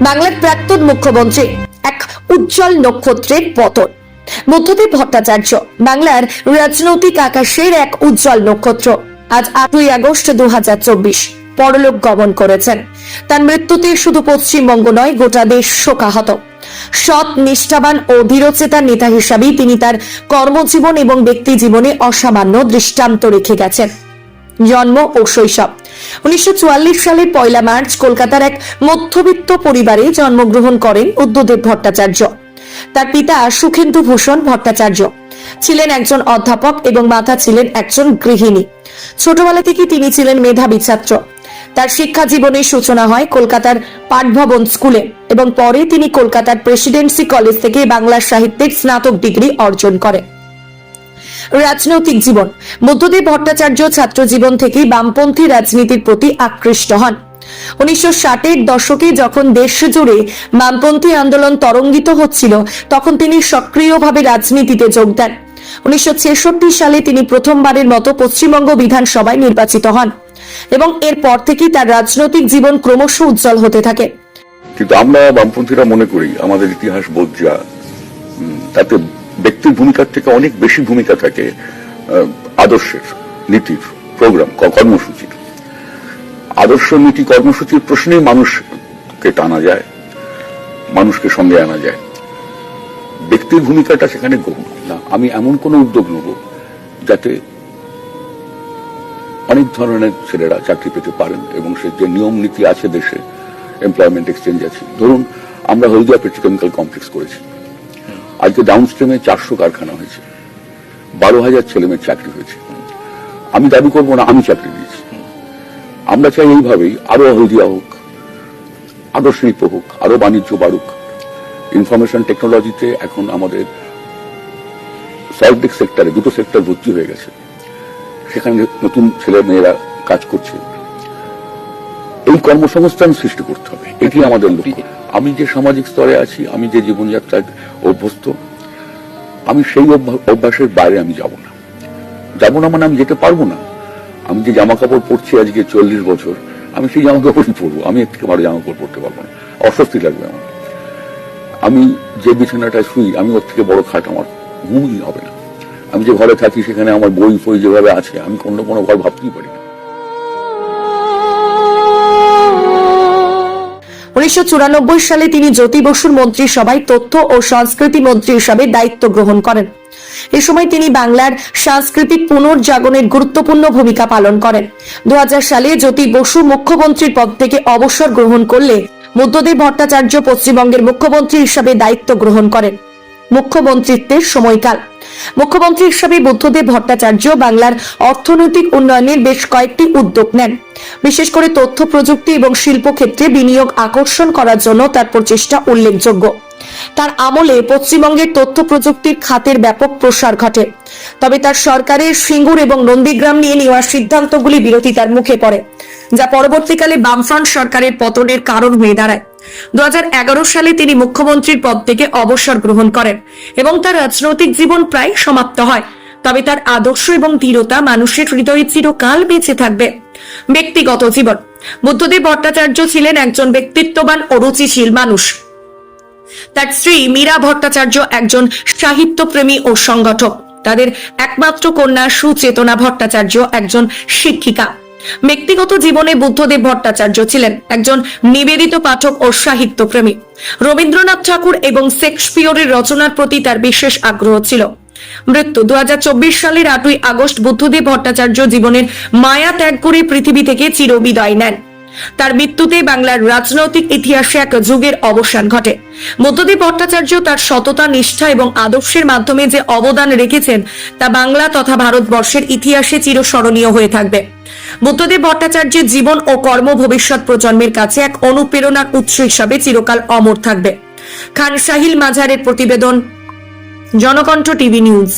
বাংলার প্রাক্তন মুখ্যমন্ত্রী এক উজ্জ্বল নক্ষত্রের পতন। বুদ্ধদেব ভট্টাচার্য বাংলার রাজনৈতিক আকাশের এক উজ্জ্বল নক্ষত্র। আজ আটই আগস্ট দু পরলোক গমন করেছেন। তার মৃত্যুতে শুধু পশ্চিমবঙ্গ নয়, গোটা দেশ শোকাহত। সৎ, নিষ্ঠাবান ও দৃঢ়চেতার নেতা হিসাবেই তিনি তার কর্মজীবন এবং ব্যক্তি জীবনে অসামান্য দৃষ্টান্ত রেখে গেছেন। জন্ম ও শৈশব। উনিশশো সালের পয়লা মার্চ কলকাতার এক মধ্যবিত্ত পরিবারে জন্মগ্রহণ করেন উদ্ধদেব ভট্টাচার্য। তার পিতা সুখেন্দু ভূষণ ভট্টাচার্য। ছিলেন একজন অধ্যাপক এবং মাতা ছিলেন একজন গৃহিণী। ছোটবেলা থেকে তিনি ছিলেন মেধাবী ছাত্র। তার শিক্ষা জীবনের সূচনা হয় কলকাতার পাঠভবন স্কুলে এবং পরে তিনি কলকাতার প্রেসিডেন্সি কলেজ থেকে বাংলা সাহিত্যের স্নাতক ডিগ্রি অর্জন করেন। রাজনৈতিক জীবন। বুদ্ধদেব ভট্টাচার্য ছাত্র জীবন থেকেই বামপন্থী রাজনীতির প্রতি আকৃষ্ট হন। উনিশশো ষাটের দশকে যখন দেশ জুড়ে বামপন্থী আন্দোলন তরঙ্গিত হচ্ছিল, তখন তিনি সক্রিয়ভাবে রাজনীতিতে যোগ দেন। উনিশশো ছেষট্টি সালে তিনি প্রথমবারের মতো পশ্চিমবঙ্গ বিধানসভায় নির্বাচিত হন এবং এরপর থেকেই তার রাজনৈতিক জীবন ক্রমশ উজ্জ্বল হতে থাকে। কিন্তু আমরা বামপন্থীরা মনে করি, আমাদের ইতিহাস বোধ তাতে ব্যক্তির ভূমিকার থেকে অনেক বেশি ভূমিকা থাকে আদর্শের নীতির প্রোগ্রাম কর্মসূচির। আদর্শ নীতি, কর্মসূচির প্রশ্নে মানুষকে টানা যায়, মানুষকে সঙ্গে আনা যায়। ব্যক্তির ভূমিকাটা সেখানে গৌণ না। আমি এমন কোন উদ্যোগ নেব যাতে অনেক ধরনের ছেলেরা চাকরি পেতে পারেন এবং সে যে নিয়ম নীতি আছে দেশে এমপ্লয়মেন্ট এক্সচেঞ্জ আছে। ধরুন, আমরা হলদিয়া পেট্রোকেমিক্যাল কমপ্লেক্স করেছি। আজকে ডাউন স্ট্রিমে চারশো কারখানা হয়েছে। বারো হাজার ছেলে মেয়ের চাকরি হয়েছে। আমি দাবি করব না, আমি চাকরি দিয়েছি। আমরা চাই এইভাবেই আরও হলদিয়া হোক, আরও শিল্প হোক, আরও বাণিজ্য বাড়ুক। ইনফরমেশন টেকনোলজিতে এখন আমাদের সার্ভিক সেক্টরে দুটো সেক্টর ভর্তি হয়ে গেছে। সেখানে নতুন ছেলে মেয়েরা কাজ করছে। এই কর্মসংস্থান সৃষ্টি করতে হবে। এটি আমাদের লক্ষ্য। আমি যে সামাজিক স্তরে আছি, আমি যে জীবনযাত্রায় অভ্যস্ত, আমি সেই অভ্যা- অভ্যাসের বাইরে আমি যাব না। যাব না মানে আমি যেতে পারব না। আমি যে জামা কাপড় পরছি আজকে চল্লিশ বছর, আমি সেই জামা কাপড়ই পরবো। আমি এর থেকে ভালো জামা কাপড় পরতে পারব না। অস্বস্তি লাগবে আমার। আমি যে বিছানাটায় শুই, আমি ওর থেকে বড় খাট আমার ঘুমই হবে না। আমি যে ঘরে থাকি, সেখানে আমার বই ফই যেভাবে আছে, আমি অন্য কোনো ঘর ভাবতেই পারি না। উনিশশো চুরানব্বই সালে তিনি জ্যোতি বসুর মন্ত্রিসভায় তথ্য ও সংস্কৃতি মন্ত্রী হিসাবে দায়িত্ব গ্রহণ করেন। এ সময় তিনি বাংলার সাংস্কৃতিক পুনর্জাগনের গুরুত্বপূর্ণ ভূমিকা পালন করেন। দু হাজার সালে জ্যোতি বসু মুখ্যমন্ত্রীর পদ থেকে অবসর গ্রহণ করলে বুদ্ধদেব ভট্টাচার্য পশ্চিমবঙ্গের মুখ্যমন্ত্রী হিসাবে দায়িত্ব গ্রহণ করেন। মুখ্যমন্ত্রিত্বের সময়কাল। মুখ্যমন্ত্রী হিসাবে বুদ্ধদেব ভট্টাচার্য বাংলার অর্থনৈতিক উন্নয়নের বেশ কয়েকটি উদ্যোগ নেন। বিশেষ করে তথ্য প্রযুক্তি এবং শিল্প ক্ষেত্রে বিনিয়োগ আকর্ষণ করার জন্য তার প্রচেষ্টা উল্লেখযোগ্য। তার আমলে পশ্চিমবঙ্গের তথ্য প্রযুক্তির খাতের ব্যাপক প্রসার ঘটে। তবে তার সরকারের সিঙ্গুর এবং নন্দীগ্রাম নিয়ে নেওয়া সিদ্ধান্তগুলি বিরোধিতার মুখে পড়ে, যা পরবর্তীকালে বামফ্রন্ট সরকারের পতনের কারণ হয়ে দাঁড়ায়। দু হাজার এগারো সালে তিনি মুখ্যমন্ত্রীর পদ থেকে অবসর গ্রহণ করেন এবং তার রাজনৈতিক জীবন প্রায় সমাপ্ত হয়। তবে তার আদর্শ এবং দৃঢ়তা মানুষের হৃদয়ে চিরকাল বেঁচে থাকবে। ব্যক্তিগত জীবন। বুদ্ধদেব ভট্টাচার্য ছিলেন একজন ব্যক্তিত্ববান ও রুচিশীল মানুষ। তার স্ত্রী মীরা ভট্টাচার্য একজন সাহিত্যপ্রেমী ও সংগঠক। তাদের একমাত্র কন্যা সুচেতনা ভট্টাচার্য একজন শিক্ষিকা। ব্যক্তিগত জীবনে বুদ্ধদেব ভট্টাচার্য ছিলেন একজন নিবেদিত পাঠক ও সাহিত্যপ্রেমী। রবীন্দ্রনাথ ঠাকুর এবং শেক্সপিয়রের রচনার প্রতি তার বিশেষ আগ্রহ ছিল। মৃত্যু দু হাজার চব্বিশ সালের আটই আগস্ট বুদ্ধদেব ভট্টাচার্য জীবনের মায়া ত্যাগ করে পৃথিবী থেকে চিরবিদায় নেন। তার মৃত্যুতে বাংলার রাজনৈতিক ইতিহাসে এক যুগের অবসান ঘটে। বুদ্ধদেব ভট্টাচার্য তার সততা, নিষ্ঠা এবং আদর্শের মাধ্যমে যে অবদান রেখেছেন, তা বাংলা তথা ভারতবর্ষের ইতিহাসে চিরস্মরণীয় হয়ে থাকবে। বুদ্ধদেব ভট্টাচার্যের জীবন ও কর্ম ভবিষ্যৎ প্রজন্মের কাছে এক অনুপ্রেরণার উৎস হিসাবে চিরকাল অমর থাকবে। খান শাহিল মাঝারের প্রতিবেদন, জনকণ্ঠ টিভি নিউজ।